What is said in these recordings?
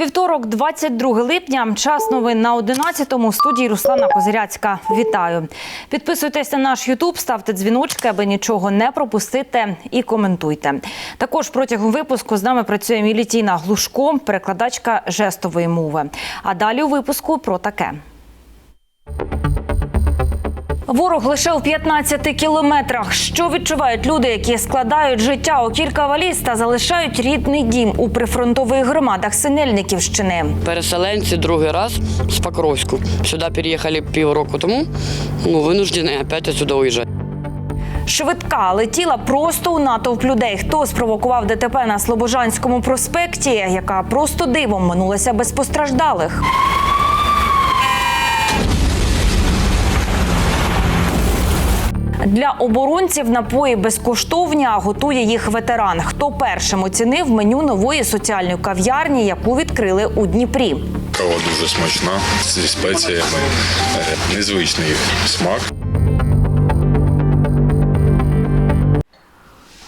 Вівторок, 22 липня. Час новин на 11-му. студії Руслана Козиряцька. Вітаю. Підписуйтесь на наш Ютуб, ставте дзвіночки, аби нічого не пропустити, і коментуйте. Також протягом випуску з нами працює Мілітіна Глушко, перекладачка жестової мови. А далі у випуску про таке. Ворог лише у 15 кілометрах. Що відчувають люди, які складають життя у кілька валіз та залишають рідний дім у прифронтових громадах Синельниківщини? Переселенці другий раз з Покровську. Сюди переїхали півроку тому. Ну, винуждені опять отсюда уїжджати. Швидка летіла просто у натовп людей. Хто спровокував ДТП на Слобожанському проспекті, яка просто дивом минулася без постраждалих? Для оборонців напої безкоштовні, а готує їх ветеран. Хто першим оцінив меню нової соціальної кав'ярні, яку відкрили у Дніпрі? Кава дуже смачна зі спеціями, е, незвичний смак.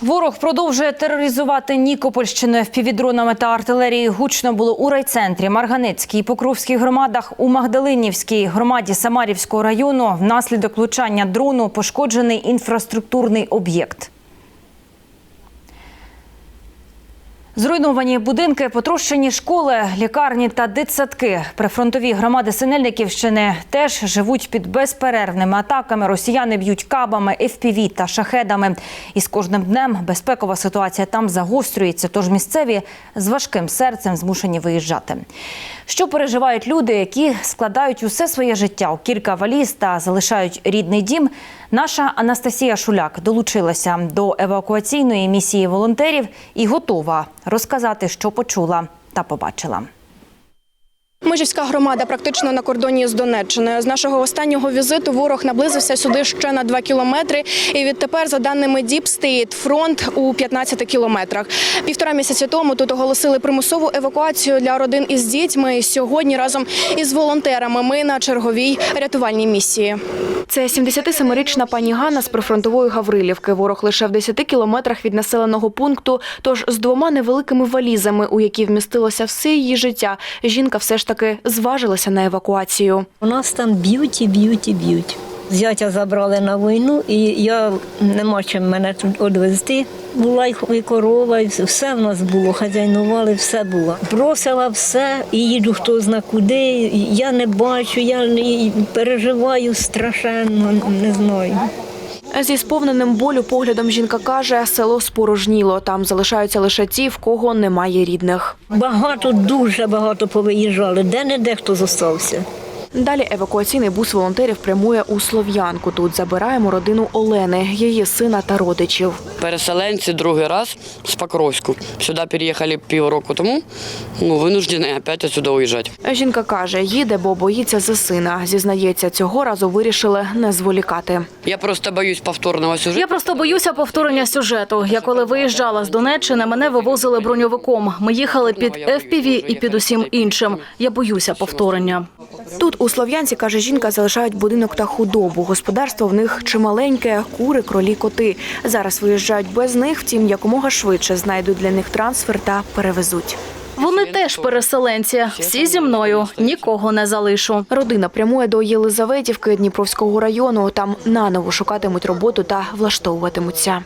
Ворог продовжує тероризувати Нікопольщину впівдронами та артилерією. Гучно було у райцентрі, Марганецькій, Покровській громадах, у Магдалинівській громаді Самарівського району. Внаслідок влучання дрону пошкоджений інфраструктурний об'єкт. Зруйновані будинки, потрощені школи, лікарні та дитсадки. Прифронтові громади Синельниківщини теж живуть під безперервними атаками. Росіяни б'ють кабами, FPV та шахедами. І з кожним днем безпекова ситуація там загострюється. Тож місцеві з важким серцем змушені виїжджати. Що переживають люди, які складають усе своє життя у кілька валіз та залишають рідний дім? Наша Анастасія Шуляк долучилася до евакуаційної місії волонтерів і готова розказати, що почула та побачила. Межівська громада практично на кордоні з Донеччиною. З нашого останнього візиту ворог наблизився сюди ще на 2 кілометри. І відтепер, за даними ДІП, стоїть фронт у 15 кілометрах. Півтора місяці тому тут оголосили примусову евакуацію для родин із дітьми. Сьогодні разом із волонтерами ми на черговій рятувальній місії. Це 77-річна пані Ганна з прифронтової Гаврилівки. Ворог лише в 10 кілометрах від населеного пункту. Тож з двома невеликими валізами, у які вмістилося все її життя, жінка все ж таки зважилася на евакуацію. У нас там б'ють і б'ють і б'ють. Зятя забрали на війну, і я нема чим мене тут одвезти. Була і корова, і все в нас було, хазяйнували, все було. Бросила все і їду хто зна куди. Я не бачу, я переживаю страшенно, не знаю. Зі сповненим болю поглядом жінка каже, село спорожніло. Там залишаються лише ті, в кого немає рідних. Багато, дуже багато повиїжджали, де не де хто зостався. Далі евакуаційний бус волонтерів прямує у Слов'янку. Тут забираємо родину Олени, її сина та родичів. Переселенці другий раз з Покровську. Сюди переїхали півроку тому. Ну, винуждені опять отсюда уїжджати. Жінка каже, їде, бо боїться за сина. Зізнається, цього разу вирішили не зволікати. Я просто боюсь повторного сюжету. Я просто боюся повторення сюжету. Я коли виїжджала з Донеччини, мене вивозили броньовиком. Ми їхали під FPV і під усім іншим. Я боюся повторення. Тут у Слов'янці, каже жінка, залишають будинок та худобу. Господарство в них чималеньке, кури, кролі, коти. Зараз виїжджають без них, втім, якомога швидше знайдуть для них трансфер та перевезуть. Вони теж переселенці. Всі зі мною нікого не залишу. Родина прямує до Єлизаветівки Дніпровського району. Там наново шукатимуть роботу та влаштовуватимуться.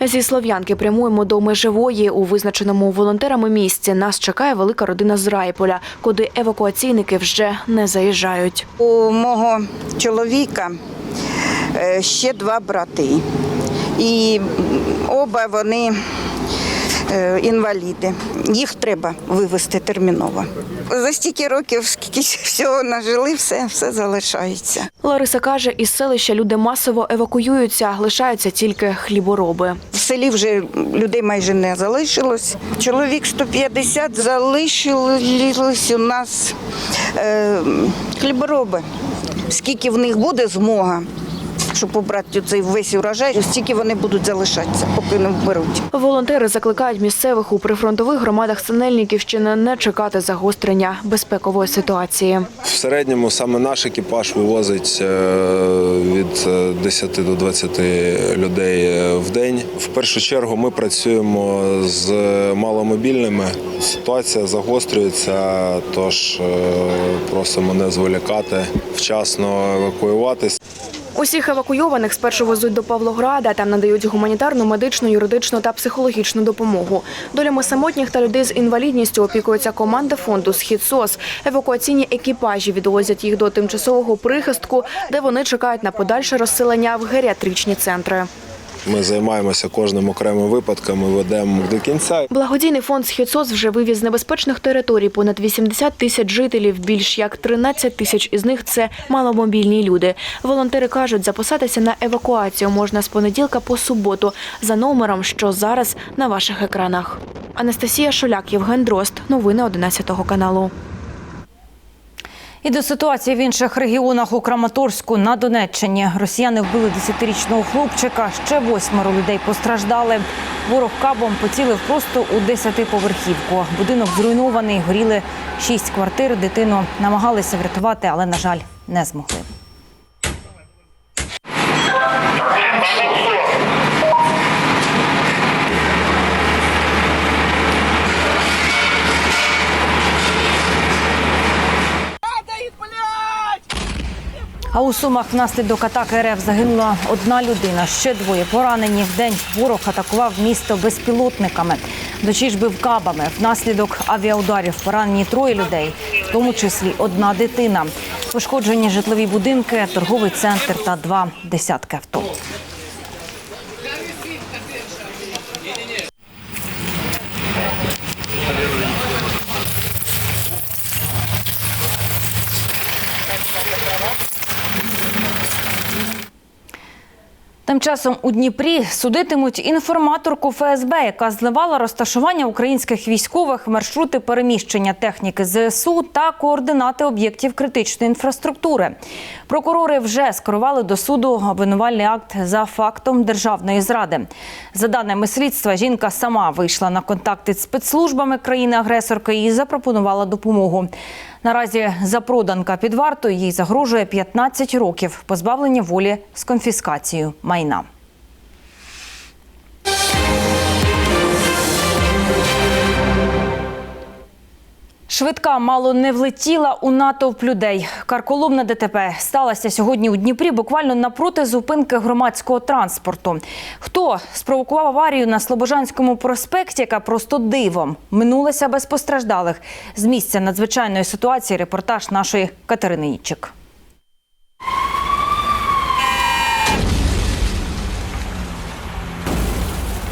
Зі Слов'янки прямуємо до Межевої. У визначеному волонтерами місці нас чекає велика родина з Райполя, куди евакуаційники вже не заїжджають. У мого чоловіка е, ще два брати. І оба вони е, інваліди. Їх треба вивезти терміново. За стільки років, скільки всього нажили, все, все залишається. Лариса каже, із селища люди масово евакуюються, лишаються тільки хлібороби. В селі вже людей майже не залишилось. Чоловік 150 залишились у нас е, хлібороби. Скільки в них буде змога, щоб обрати цей весь урожай, стільки вони будуть залишатися, поки не вберуть. Волонтери закликають місцевих у прифронтових громадах Синельниківщини не чекати загострення безпекової ситуації. В середньому саме наш екіпаж вивозить е, від е, 10 до 20 людей е, в день. В першу чергу ми працюємо з маломобільними. Ситуація загострюється, тож е, просимо не зволікати, вчасно евакуюватись. Усіх евакуйованих спершу везуть до Павлограда. Там надають гуманітарну, медичну, юридичну та психологічну допомогу. Долями самотніх та людей з інвалідністю опікується команда фонду Схід СОС. Евакуаційні екіпажі відвозять їх до тимчасового прихистку, де вони чекають на подальше розселення в геріатричні центри. Ми займаємося кожним окремим випадком і ведемо до кінця. Благодійний фонд «Східсоц» вже вивіз з небезпечних територій понад 80 тисяч жителів. Більш як 13 тисяч із них – це маломобільні люди. Волонтери кажуть, записатися на евакуацію можна з понеділка по суботу за номером, що зараз на ваших екранах. Анастасія Шоляк, Євген Дрозд. Новини 11 каналу. І до ситуації в інших регіонах у Краматорську на Донеччині росіяни вбили 10-річного хлопчика. Ще восьмеро людей постраждали. Ворог кабом поцілив просто у 10-поверхівку. Будинок зруйнований, горіли шість квартир. Дитину намагалися врятувати, але на жаль, не змогли. А у Сумах внаслідок атаки РФ загинула одна людина. Ще двоє поранені. В день ворог атакував місто безпілотниками. Вночі ж бив кабами. Внаслідок авіаударів поранені троє людей, в тому числі одна дитина. Пошкоджені житлові будинки, торговий центр та два десятки авто. Тим часом у Дніпрі судитимуть інформаторку ФСБ, яка зливала розташування українських військових, маршрути переміщення техніки ЗСУ та координати об'єктів критичної інфраструктури. Прокурори вже скерували до суду обвинувальний акт за фактом державної зради. За даними слідства, жінка сама вийшла на контакти з спецслужбами країни-агресорки і запропонувала допомогу. Наразі запроданка під вартою їй загрожує 15 років позбавлення волі з конфіскацією майна. Швидка мало не влетіла у натовп людей. Карколомна ДТП сталася сьогодні у Дніпрі, буквально напроти зупинки громадського транспорту. Хто спровокував аварію на Слобожанському проспекті, яка просто дивом минулася без постраждалих? З місця надзвичайної ситуації репортаж нашої Катерини Ічик.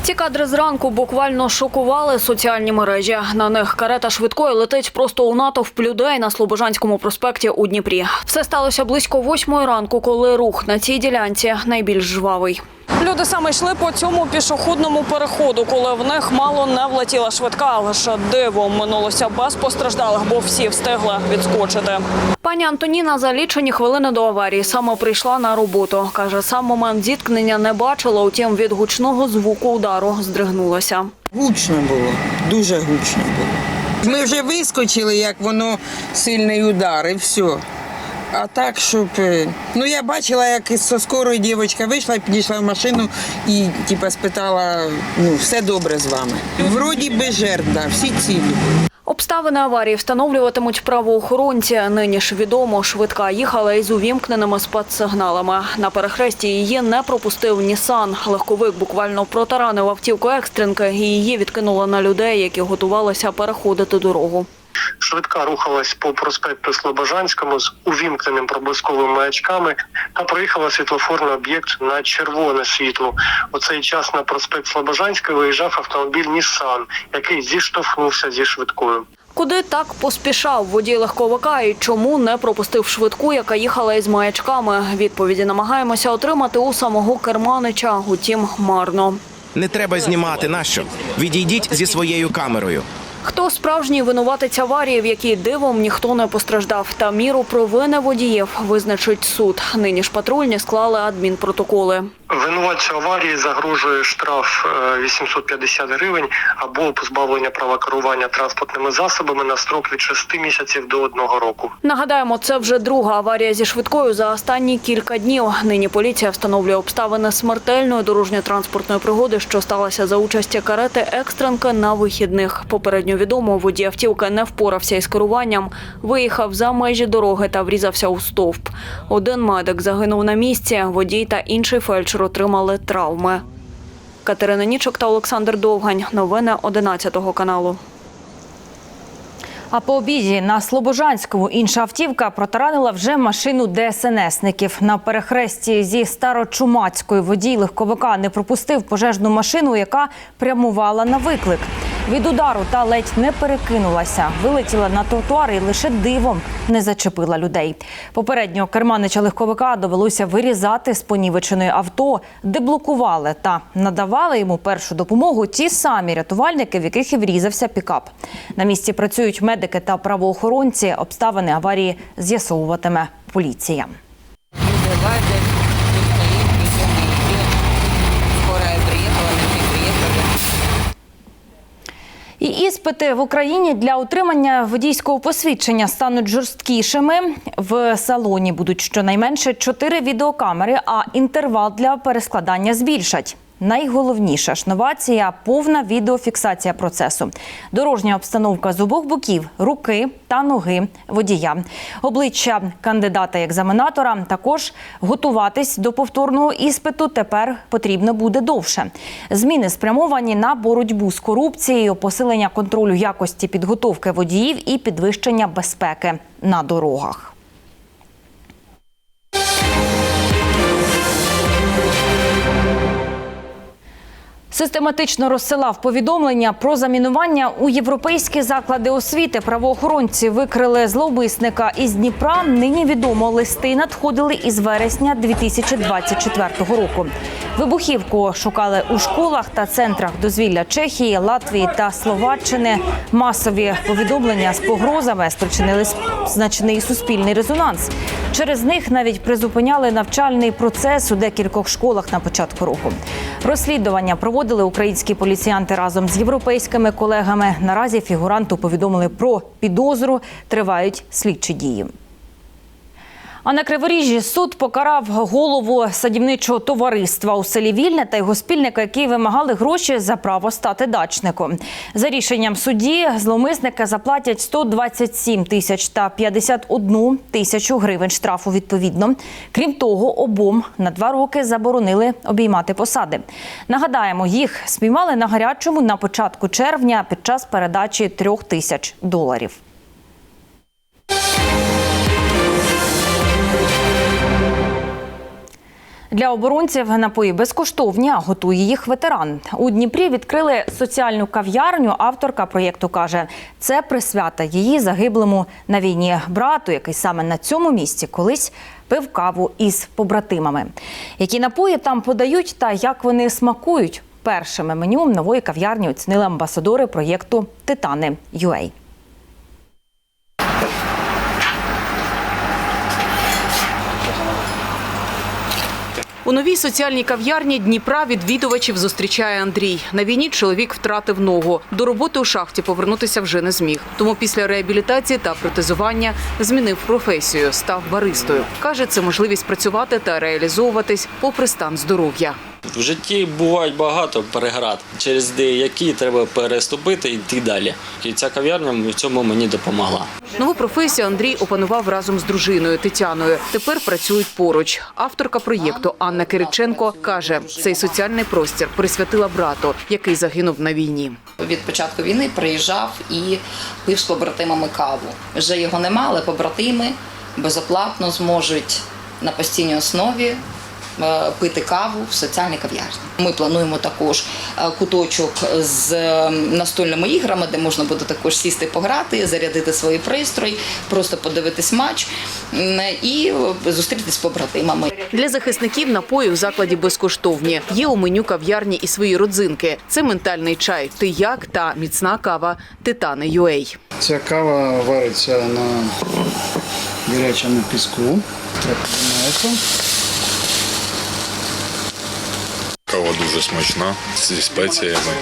Ці кадри зранку буквально шокували соціальні мережі. На них карета швидкої летить просто у натовп людей на Слобожанському проспекті у Дніпрі. Все сталося близько восьмої ранку, коли рух на цій ділянці найбільш жвавий. Люди саме йшли по цьому пішохідному переходу, коли в них мало не влетіла швидка, лише дивом минулося без постраждалих, бо всі встигли відскочити. Пані Антоніна за лічені хвилини до аварії саме прийшла на роботу. Каже, сам момент зіткнення не бачила, утім від гучного звуку удару здригнулася. Гучно було, дуже гучно було. Ми вже вискочили, як воно сильний удар, і все. А так, щоб. е, Ну, я бачила, як зі скорої дівчинка вийшла, підійшла в машину і типа, спитала, ну, все добре з вами. Вроді без жертв, да, всі цілі. Обставини аварії встановлюватимуть правоохоронці. Нині ж відомо, швидка їхала із увімкненими спецсигналами. На перехресті її не пропустив Нісан. Легковик буквально протаранив автівку екстренки і її відкинуло на людей, які готувалися переходити дорогу. Швидка рухалась по проспекту Слобожанському з увімкненим проблисковими маячками та проїхала світлофорний об'єкт на червоне світло. У цей час на проспект Слобожанський виїжджав автомобіль Нісан, який зіштовхнувся зі швидкою. Куди так поспішав водій легковика і чому не пропустив швидку, яка їхала із маячками? Відповіді намагаємося отримати у самого керманича, утім марно. Не треба знімати. Нащо? Відійдіть зі своєю камерою. Хто справжній винуватець аварії, в якій дивом ніхто не постраждав, та міру провини водіїв визначить суд. Нині ж патрульні склали адмінпротоколи. Винуватцю аварії загрожує штраф е, 850 гривень або позбавлення права керування транспортними засобами на строк від 6 місяців до 1 року. Нагадаємо, це вже друга аварія зі швидкою за останні кілька днів. Нині поліція встановлює обставини смертельної дорожньо-транспортної пригоди, що сталася за участі карети екстренка на вихідних. Попередньо відомо, водій автівки не впорався із керуванням, виїхав за межі дороги та врізався у стовп. Один медик загинув на місці, водій та інший фельдшер отримали травми. Катерина Нічок та Олександр Довгань. Новини 11 каналу. А по обіді на Слобожанському інша автівка протаранила вже машину ДСНСників. На перехресті зі Старочумацькою водій легковика не пропустив пожежну машину, яка прямувала на виклик. Від удару та ледь не перекинулася, вилетіла на тротуар і лише дивом не зачепила людей. Попередньо керманича легковика довелося вирізати з понівеченої авто, деблокували та надавали йому першу допомогу ті самі рятувальники, в яких і врізався пікап. На місці працюють медики та правоохоронці. Обставини аварії з'ясовуватиме поліція. І іспити в Україні для отримання водійського посвідчення стануть жорсткішими. В салоні будуть щонайменше чотири відеокамери, а інтервал для перескладання збільшать. Найголовніша ж новація повна відеофіксація процесу. Дорожня обстановка з обох боків, руки та ноги водія, обличчя кандидата-екзаменатора. Також готуватись до повторного іспиту тепер потрібно буде довше. Зміни спрямовані на боротьбу з корупцією, посилення контролю якості підготовки водіїв і підвищення безпеки на дорогах. Систематично розсилав повідомлення про замінування у європейські заклади освіти. Правоохоронці викрили зловмисника із Дніпра. Нині відомо листи надходили із вересня 2024 року. Вибухівку шукали у школах та центрах дозвілля Чехії, Латвії та Словаччини. Масові повідомлення з погрозами спричинили значний суспільний резонанс. Через них навіть призупиняли навчальний процес у декількох школах на початку року. Розслідування проводили українські поліціянти разом з європейськими колегами. Наразі фігуранту повідомили про підозру. Тривають слідчі дії. А на Криворіжжі суд покарав голову садівничого товариства у селі Вільне та його спільника, які вимагали гроші за право стати дачником. За рішенням судді зловмисники заплатять 127 тисяч та 51 тисячу гривень штрафу відповідно. Крім того, обом на два роки заборонили обіймати посади. Нагадаємо, їх спіймали на гарячому на початку червня під час передачі трьох тисяч доларів. Для оборонців напої безкоштовні, а готує їх ветеран. У Дніпрі відкрили соціальну кав'ярню. Авторка проєкту каже, це присвята її загиблому на війні брату, який саме на цьому місці колись пив каву із побратимами. Які напої там подають та як вони смакують. Першими меню нової кав'ярні оцінили амбасадори проєкту Титани UA. У новій соціальній кав'ярні Дніпра відвідувачів зустрічає Андрій. На війні чоловік втратив ногу. До роботи у шахті повернутися вже не зміг. Тому після реабілітації та протезування змінив професію, став баристою. Каже, це можливість працювати та реалізовуватись попри стан здоров'я. В житті бувають багато переград, через деякі треба переступити і йти далі. І ця кав'ярня в цьому мені допомогла. Нову професію Андрій опанував разом з дружиною Тетяною. Тепер працюють поруч. Авторка проєкту Анна Кириченко каже, цей соціальний простір присвятила брату, який загинув на війні. Від початку війни приїжджав і пив з побратимами каву. Вже його нема, але побратими безоплатно зможуть на постійній основі пити каву в соціальній кав'ярні. Ми плануємо також е, куточок з е, настольними іграми, де можна буде також сісти пограти, зарядити свої пристрої, просто подивитись матч і е, зустрітись з побратимами. Для захисників напої в закладі безкоштовні. Є у меню кав'ярні і свої родзинки. Це ментальний чай, ти як та міцна кава Титани UA. Ця кава вариться на гарячому піску. Так, виймається. Кава дуже смачна зі спеціями,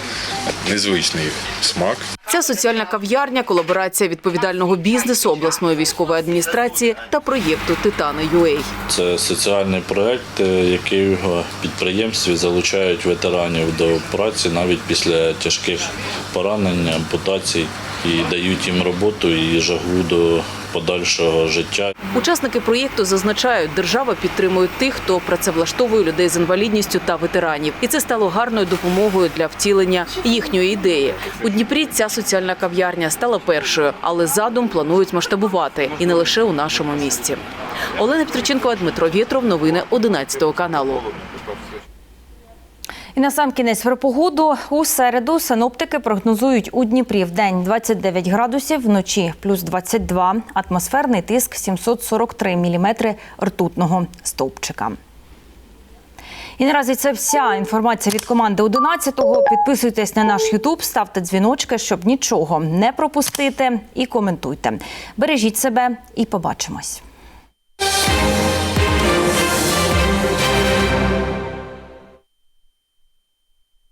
незвичний смак. Ця соціальна кав'ярня колаборація відповідального бізнесу, обласної військової адміністрації та проєкту Титани UA. Це соціальний проект, е, який в підприємстві залучають ветеранів до праці навіть після тяжких поранень, ампутацій і дають їм роботу і жагу до подальшого життя. Учасники проєкту зазначають, держава підтримує тих, хто працевлаштовує людей з інвалідністю та ветеранів, і це стало гарною допомогою для втілення їхньої ідеї. У Дніпрі ця соціальна кав'ярня стала першою, але задум планують масштабувати і не лише у нашому місті. Олена Петриченкова, Дмитро Вєтров. Новини 11 каналу. І на сам кінець про погоду у середу синоптики прогнозують у Дніпрі в день 29 градусів, вночі плюс 22, атмосферний тиск 743 міліметри ртутного стовпчика. І наразі це вся інформація від команди 11-го. Підписуйтесь на наш Ютуб, ставте дзвіночки, щоб нічого не пропустити, і коментуйте. Бережіть себе і побачимось.